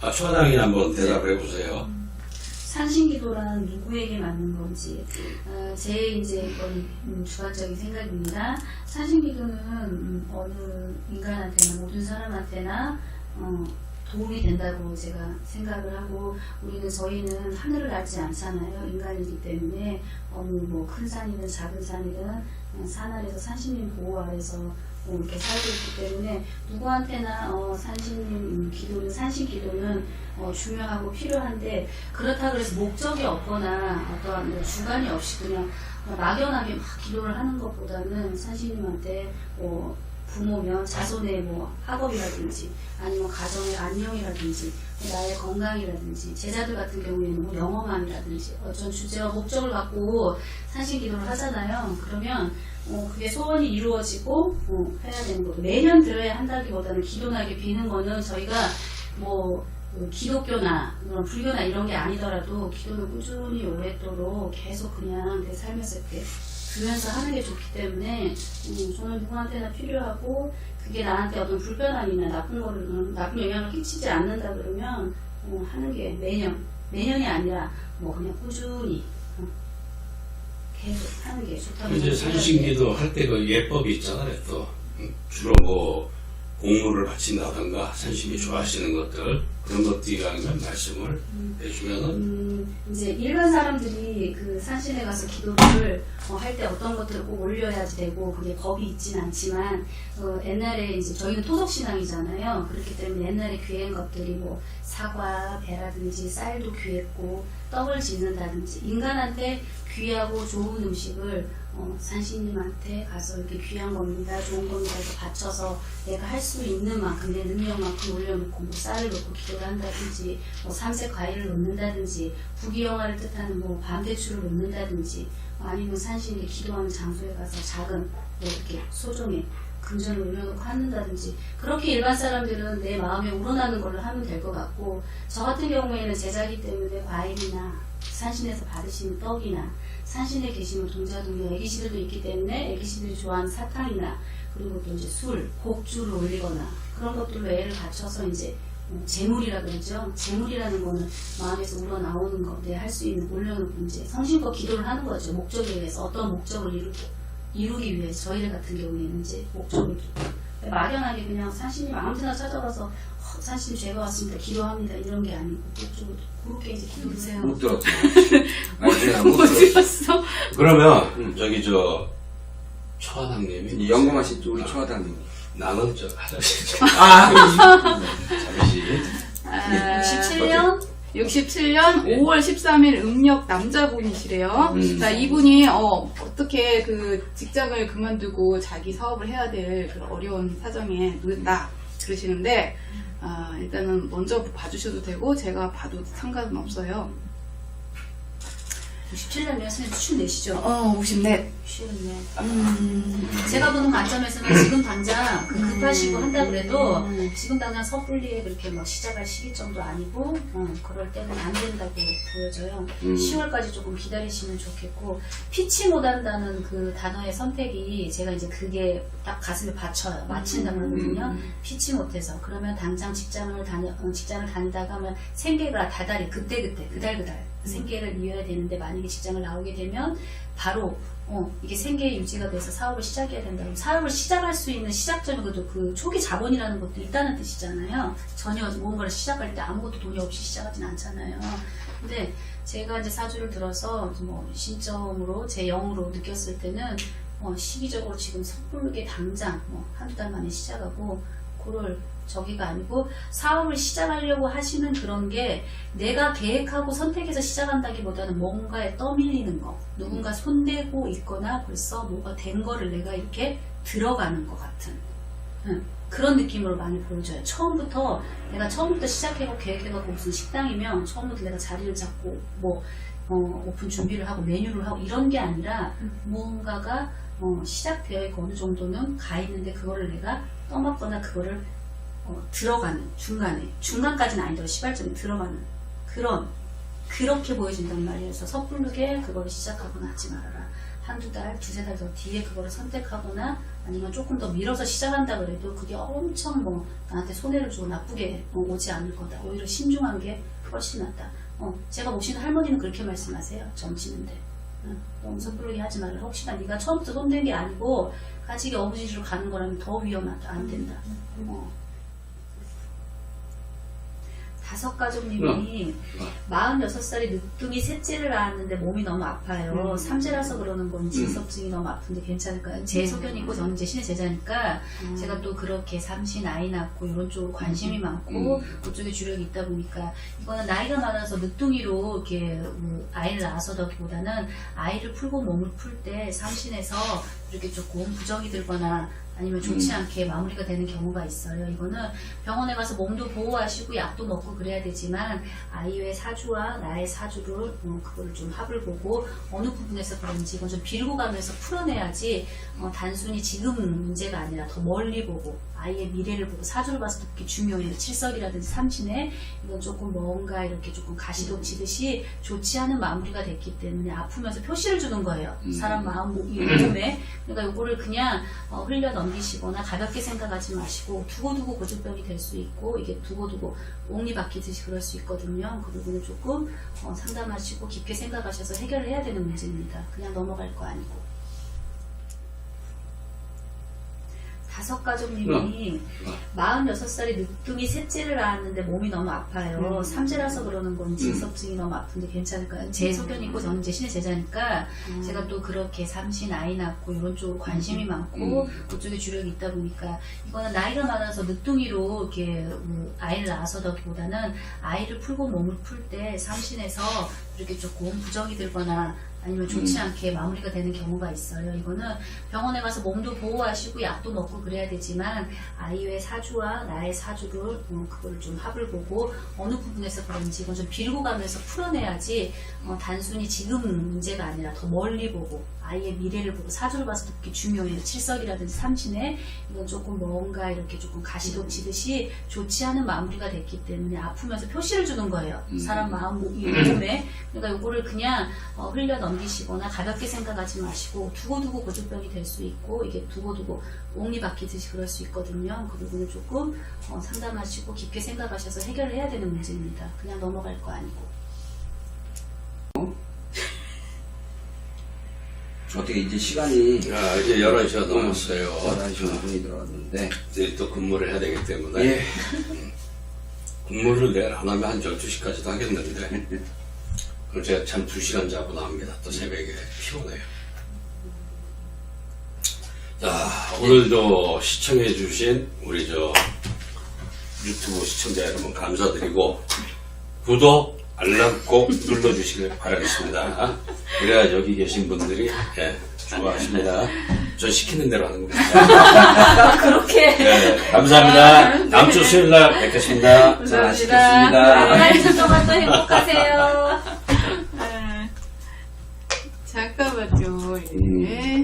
아, 처장이 한번 대답해 보세요. 산신기도란 누구에게 맞는 건지 어, 제 이제 이건 음, 주관적인 생각입니다. 산신기도는 음, 어느 인간한테나 모든 사람한테나 어, 도움이 된다고 제가 생각을 하고 우리는 저희는 하늘을 알지 않잖아요. 인간이기 때문에 어느 뭐 큰 산이든 작은 산이든 어, 산 아래서 산신님 보호 아래서 어, 이렇게 살고 있기 때문에 누구한테나 어, 산신님 음, 기도는 산신 기도는 어, 중요하고 필요한데 그렇다 그래서 목적이 없거나 어떠한 뭐 주관이 없이 그냥 막연하게 막 기도를 하는 것보다는 산신님한테 뭐 부모면 자손의 뭐 학업이라든지 아니면 가정의 안녕이라든지 나의 건강이라든지 제자들 같은 경우에는 뭐 영험함이라든지 어떤 주제와 목적을 갖고 산신 기도를 하잖아요. 그러면 어, 그게 소원이 이루어지고 어, 해야 되는 거고 매년 들어야 한다기보다는 기도나게 비는 거는 저희가 뭐그 기독교나 불교나 이런 게 아니더라도 기도는 꾸준히 오랫도록 계속 그냥 내 삶에서 이렇게 두면서 하는 게 좋기 때문에 음, 저는 누구한테나 필요하고 그게 나한테 어떤 불편함이나 나쁜 거를 음, 나쁜 영향을 끼치지 않는다 그러면 어, 하는 게 매년 매년이 아니라 뭐 그냥 꾸준히 어, 계속 하는 게 좋다고 이제. 산신기도 할 때 그 예법이 있잖아요. 또 음, 주로 뭐 공물을 바친다던가 산신이 좋아하시는 것들 그런 것들이 아니면 말씀을 해주면은 음, 이제 일반 사람들이 그 산신에 가서 기도를 어, 할때 어떤 것들을 꼭 올려야지 되고 그게 법이 있진 않지만 어, 옛날에 이제 저희는 토속 신앙이잖아요. 그렇기 때문에 옛날에 귀한 것들이 뭐 사과, 배라든지 쌀도 귀했고 떡을 짓는다든지 인간한테 귀하고 좋은 음식을 어, 산신님한테 가서 이렇게 귀한 겁니다, 좋은 겁니다 해서 바쳐서 내가 할 수 있는 만큼 내 능력만큼 올려놓고 뭐 쌀을 넣고 기도 를 한다든지 뭐 삼색 과일을 넣는다든지 부귀영화를 뜻하는 뭐 밤대추를 넣는다든지 아니면 산신이 기도하는 장소에 가서 작은 뭐 이렇게 소정의 금전을 올려놓고 한다든지 그렇게 일반 사람들은 내 마음에 우러나는 걸로 하면 될 것 같고 저 같은 경우에는 제자기 때문에 과일이나 산신에서 받으시는 떡이나 산신에 계시는 동자동료 애기씨들도 있기 때문에 애기씨들이 좋아하는 사탕이나 그리고 또 이제 술, 곡주를 올리거나 그런 것들로 애를 갖춰서 이제 뭐 재물이라 그러죠. 재물이라는 거는 마음에서 우러나오는 거, 내 할 수 있는 올려놓고 이제 성심껏 기도를 하는 거죠. 목적에 의해서 어떤 목적을 이루기, 이루기 위해서 저희들 같은 경우에는 이제 목적을 두고 막연하게 그냥 산신님 아무데나 찾아가서 어, 산신님 제가 왔습니다. 기도합니다. 이런 게 아니고 목적을 그렇게 이제 기도하세요. 못 들었어. 내가 못 들었어. 그러면 음. 저기 저 초하당님이 이 영검하신 우리 초하다님. 나는 저 화장실 아, 잠시 아, 67년 67년 5월 13일 음력 남자분이시래요. 음. 자, 이분이 어, 어떻게 그 직장을 그만두고 자기 사업을 해야 될 그런 어려운 사정에 놓였다 그러시는데 아, 일단은 먼저 봐주셔도 되고 제가 봐도 상관은 없어요. 67년이면 선생님 춤 내시죠? 어, 54. 쉬운데. 음, 제가 보는 관점에서는 지금 당장 그 급하시고 한다 그래도 지금 당장 섣불리 그렇게 막 시작할 시기점도 아니고 어, 그럴 때는 안 된다고 보여져요. 음. 10월까지 조금 기다리시면 좋겠고 피치 못한다는 그 단어의 선택이 제가 이제 그게 딱 가슴에 받쳐요. 맞힌다 그러거든요. 피치 못해서 그러면 당장 직장을 다녀 어, 직장을 다니다가 하면 생계가 다달이 그때 그때 그달 그달 생계를 이어야 되는데 만약에 직장을 나오게 되면 바로 어, 이게 생계 유지가 돼서 사업을 시작해야 된다. 그럼 사업을 시작할 수 있는 시작점이 그래도 그 초기 자본이라는 것도 있다는 뜻이잖아요. 전혀 뭔가를 시작할 때 아무것도 돈이 없이 시작하진 않잖아요. 근데 제가 이제 사주를 들어서 뭐 신점으로 제 영으로 느꼈을 때는 어, 시기적으로 지금 섣부르게 당장 뭐 한두 달 만에 시작하고 그걸 저기가 아니고 사업을 시작하려고 하시는 그런 게 내가 계획하고 선택해서 시작한다기보다는 뭔가에 떠밀리는 거 누군가 손대고 있거나 벌써 뭐가 된 거를 내가 이렇게 들어가는 것 같은 응, 그런 느낌으로 많이 보여져요. 처음부터 내가 처음부터 시작해고 계획해갖고 무슨 식당이면 처음부터 내가 자리를 잡고 뭐 어, 오픈 준비를 하고 메뉴를 하고 이런 게 아니라 무언가가 어, 시작되어 있고 어느 정도는 가 있는데 그거를 내가 떠맡거나 그거를 어, 들어가는 중간에 중간까지는 아니더라도 시발점에 들어가는 그런 그렇게 보여진단 말이에요. 섣부르게 그거를 시작하거나 하지 말아라. 한두 달, 두세 달 더 뒤에 그거를 선택하거나 아니면 조금 더 밀어서 시작한다 그래도 그게 엄청 뭐 나한테 손해를 주고 나쁘게 어, 오지 않을 거다. 오히려 신중한 게 훨씬 낫다. 어, 제가 모시는 할머니는 그렇게 말씀하세요. 점치는데. 어, 너무 섣부르게 하지 말라. 혹시나 네가 처음부터 손댄 게 아니고 가지게 어부지로 가는 거라면 더 위험하다. 안 된다. 어. 다섯 가족님이 46살이 늦둥이 셋째를 낳았는데 몸이 너무 아파요. 삼재라서 그러는 건지 섭증이 너무 아픈데 괜찮을까요? 제 소견이 있고 저는 이제 신의 제자니까 제가 또 그렇게 삼신 아이 낳고 이런 쪽으로 관심이 많고 그쪽에 주력이 있다 보니까 이거는 나이가 많아서 늦둥이로 이렇게 뭐 아이를 낳아서다기보다는 아이를 풀고 몸을 풀 때 삼신에서 이렇게 조금 부정이 들거나 아니면 좋지 않게 마무리가 되는 경우가 있어요. 이거는 병원에 가서 몸도 보호하시고 약도 먹고 그래야 되지만 아이의 사주와 나의 사주를 어, 그거를 좀 합을 보고 어느 부분에서 그런지 이건 좀 빌고 가면서 풀어내야지 어, 단순히 지금 문제가 아니라 더 멀리 보고 아이의 미래를 보고 사주를 봐서 그렇게 중요해요. 칠석이라든지 삼신에 이건 조금 뭔가 이렇게 조금 가시독 치듯이 좋지 않은 마무리가 됐기 때문에 아프면서 표시를 주는 거예요. 사람 마음, 이 몸에. 그러니까 요거를 그냥 어, 흘려 넘기시거나 가볍게 생각하지 마시고 두고두고 고질병이 될 수 있고 이게 두고두고 옥리 박히듯이 그럴 수 있거든요. 그 부분을 조금 어, 상담하시고 깊게 생각하셔서 해결을 해야 되는 문제입니다. 그냥 넘어갈 거 아니고. 다섯 가족님이 46살이 늦둥이 셋째를 낳았는데 몸이 너무 아파요. 삼재라서 그러는 건지 섭증이 너무 아픈데 괜찮을까요? 제 소견이 있고 저는 이제 신의 제자니까 제가 또 그렇게 삼신 아이 낳고 이런 쪽으로 관심이 많고 그쪽에 주력이 있다 보니까 이거는 나이가 많아서 늦둥이로 이렇게 뭐 아이를 낳아서다기보다는 아이를 풀고 몸을 풀 때 삼신에서 이렇게 조금 부정이 들거나 아니면 좋지 않게 마무리가 되는 경우가 있어요. 이거는 병원에 가서 몸도 보호하시고 약도 먹고 그래야 되지만 아이의 사주와 나의 사주를 어, 그거를 좀 합을 보고 어느 부분에서 그런지 이건 좀 빌고 가면서 풀어내야지 어, 단순히 지금 문제가 아니라 더 멀리 보고 아이의 미래를 보고 사주를 봐서 그렇게 중요해요. 칠석이라든지 삼신에 이건 조금 뭔가 이렇게 조금 가시독 치듯이 좋지 않은 마무리가 됐기 때문에 아프면서 표시를 주는 거예요. 사람 마음, 이 몸에. 그러니까 요거를 그냥 어, 흘려 넘 기시거나 가볍게 생각하지 마시고 두고두고 고질병이 될 수 있고 이게 두고두고 옥리 박히듯이 그럴 수 있거든요. 그 부분을 조금 어, 상담하시고 깊게 생각하셔서 해결을 해야 되는 문제입니다. 그냥 넘어갈 거 아니고. 어떻게 이제 시간이 아, 이제 11시가 넘었어요. 11시 5분이 들어왔는데 이제 또 근무를 해야 되기 때문에 예. 근무를 내일 안 하면 한 12시까지도 하겠는데 그럼 제가 참 2시간 자고 나옵니다. 또 새벽에 피곤해요. 자, 오늘도 시청해 주신 우리 저 유튜브 시청자 여러분 감사드리고 구독, 알람 꼭 눌러주시길 바라겠습니다. 그래야 여기 계신 분들이 예, 좋아하십니다. 전 시키는 대로 하는 겁니다. 그렇게. 네, 감사합니다. 다음 주 수요일 날 뵙겠습니다. 잘 하시겠습니다. 한달 동안 또 행복 Amen. Amen.